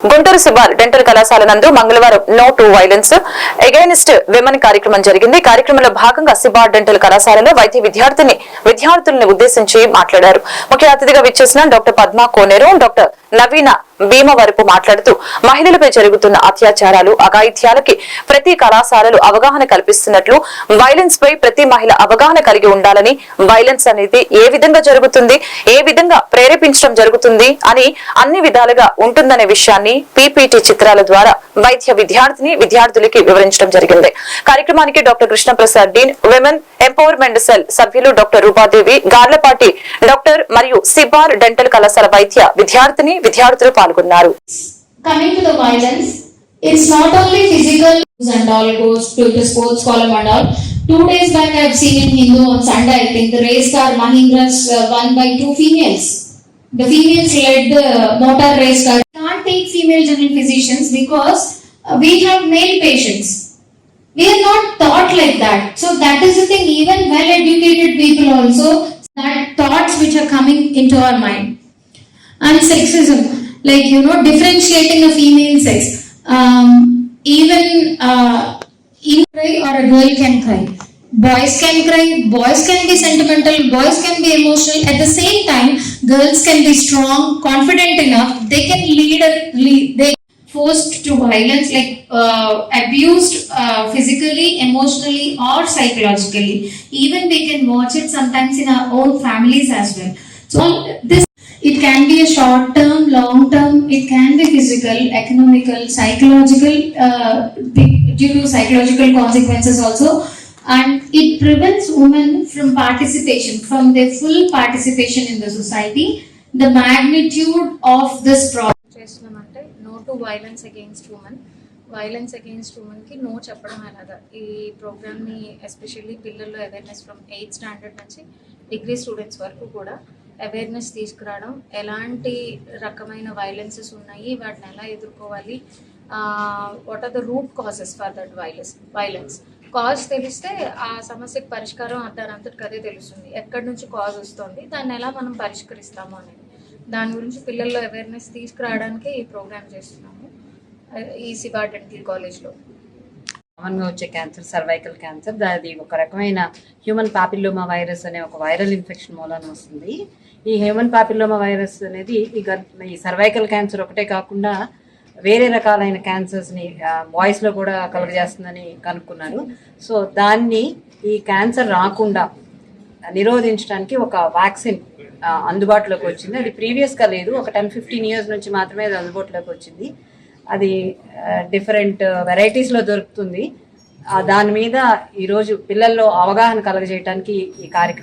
Guntur శివార్ dental కళాశాల నందు మంగళవారం no to violence against women కార్యక్రమం జరిగింది. కార్యక్రమంలో భాగంగా శివార్ డెంటల్ కళాశాలలో వైద్య విద్యార్థిని విద్యార్థులను ఉద్దేశించి మాట్లాడారు. ముఖ్య అతిథిగా విచ్చేసిన డాక్టర్ పద్మా కోనేరు డాక్టర్ నవీన భీమవరపు మాట్లాడుతూ మహిళలపై జరుగుతున్న అత్యాచారాలు అఘాయిత్యాలకి ప్రతి కళాశాలలు అవగాహన కల్పిస్తున్నట్లు వైలెన్స్ పై ప్రతి మహిళ అవగాహన కలిగి ఉండాలని వైలెన్స్ అనేది ఏ విధంగా జరుగుతుంది ఏ విధంగా ప్రేరేపించడం జరుగుతుంది అని అన్ని విధాలుగా ఉంటుందనే విషయాన్ని పీపీటీ చిత్రాల ద్వారా వైద్య విద్యార్థిని విద్యార్థులకి వివరించడం జరిగింది. కార్యక్రమానికి doctor Krishnaprasad dean women empowerment cell సభ్యులు డాక్టర్ రూపాదేవి గార్లపాటి డాక్టర్ మరియు సిబార్ డెంటల్ కళాశాల వైద్య విద్యార్థిని విద్యార్థులు పాల్గొన్నారు coming to the violence, it's not only physical and all goes to the sports column and all. Two days back, I've seen in Hindu on Sunday, I think the race car Mahindra's uh, won by two females. The females led the motor race car. Can't take female general physicians because uh, we have male patients. We are not taught like that. So that is the thing. Even well-educated people also that thoughts which are coming into our mind and sexism like you know differentiating a female sex. Um, even uh, in cry or a girl can cry. Boys can cry boys can be sentimental boys can be emotional. At the same time girls can be strong confident enough. They can lead a lead they forced to violence like uh, abused uh, physically emotionally or psychologically. Even we can watch it sometimes in our own families as well. So this it can be a short term, term, it can be physical, economical, psychological, uh, be- due to psychological consequences also. And it prevents women from participation, from their full participation in the society. The magnitude of this problem. చేస్తున్నామంటే no to violence against women violence against ఉమెన్కి no చెప్పడం ఎలాగా ఈ ప్రోగ్రామ్ని especially పిల్లల్లో awareness from eighth standard నుంచి degree students వరకు కూడా అవేర్నెస్ తీసుకురావడం ఎలాంటి రకమైన వైలెన్సెస్ ఉన్నాయి వాటిని ఎలా ఎదుర్కోవాలి what are the root causes for that violence violence cause తెలిస్తే ఆ సమస్యకు పరిష్కారం దాని అంతటికి అదే తెలుస్తుంది. ఎక్కడి నుంచి కాజ్ వస్తుంది దాన్ని ఎలా మనం పరిష్కరిస్తాము అనేది. దాని గురించి పిల్లల్లో అవేర్నెస్ తీసుకురావడానికి ఈ ప్రోగ్రామ్ చేస్తున్నాము ఈ సిబా డెంటల్ కాలేజ్లో. కామన్గా వచ్చే క్యాన్సర్ సర్వైకల్ క్యాన్సర్ అది ఒక రకమైన హ్యూమన్ పాపిల్లోమా వైరస్ అనే ఒక వైరల్ ఇన్ఫెక్షన్ మూలాన వస్తుంది. ఈ హ్యూమన్ పాపిల్లోమా వైరస్ అనేది ఈ గర్ ఈ సర్వైకల్ క్యాన్సర్ ఒకటే కాకుండా వేరే రకాలైన క్యాన్సర్స్ని బాయ్స్లో కూడా కలుగజేస్తుందని కనుక్కున్నారు. సో దాన్ని ఈ క్యాన్సర్ రాకుండా నిరోధించడానికి ఒక వ్యాక్సిన్ అందుబాటులోకి వచ్చింది. అది ప్రీవియస్గా లేదు. ఒక టెన్ ఫిఫ్టీన్ ఇయర్స్ నుంచి మాత్రమే అది అందుబాటులోకి వచ్చింది. అది డిఫరెంట్ వెరైటీస్లో దొరుకుతుంది. ఆ, దాని మీద ఈరోజు పిల్లల్లో అవగాహన కలగజేయడానికి ఈ కార్యక్రమం